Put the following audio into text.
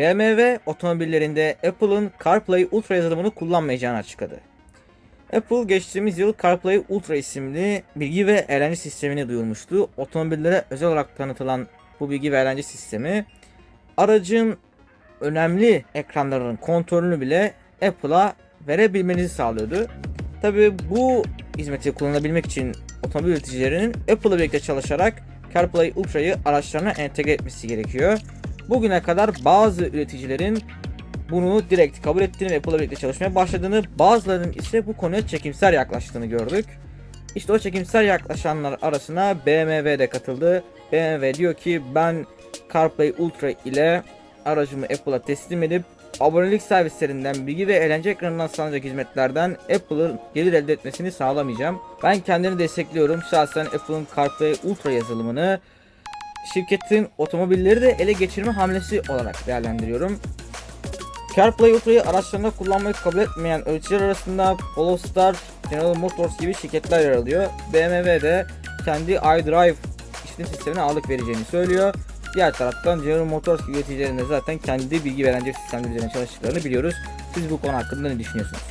BMW otomobillerinde Apple'ın CarPlay Ultra yazılımını kullanmayacağını açıkladı. Apple geçtiğimiz yıl CarPlay Ultra isimli bilgi ve eğlence sistemini duyurmuştu. Otomobillere özel olarak tanıtılan bu bilgi ve eğlence sistemi aracın önemli ekranlarının kontrolünü bile Apple'a verebilmenizi sağlıyordu. Tabi bu hizmeti kullanabilmek için otomobil üreticilerinin Apple'la birlikte çalışarak CarPlay Ultra'yı araçlarına entegre etmesi gerekiyor. Bugüne kadar bazı üreticilerin bunu direkt kabul ettiğini ve Apple'la birlikte çalışmaya başladığını, bazılarının ise bu konuya çekimser yaklaştığını gördük. İşte o çekimser yaklaşanlar arasına BMW de katıldı. BMW diyor ki ben CarPlay Ultra ile aracımı Apple'a teslim edip abonelik servislerinden bilgi ve eğlence ekranından sağlanacak hizmetlerden Apple'ın gelir elde etmesini sağlamayacağım. Ben kendini destekliyorum. Şahsen Apple'ın CarPlay Ultra yazılımını şirketin otomobilleri de ele geçirme hamlesi olarak değerlendiriyorum. CarPlay Ultra'yı araçlarında kullanmayı kabul etmeyen ölçüler arasında Polestar, General Motors gibi şirketler yer alıyor. BMW de kendi iDrive işletim sistemine ağırlık vereceğini söylüyor. Diğer taraftan General Motors gibi üreticilerin de zaten kendi bilgi veren sistemleri üzerine çalıştıklarını biliyoruz. Siz bu konu hakkında ne düşünüyorsunuz?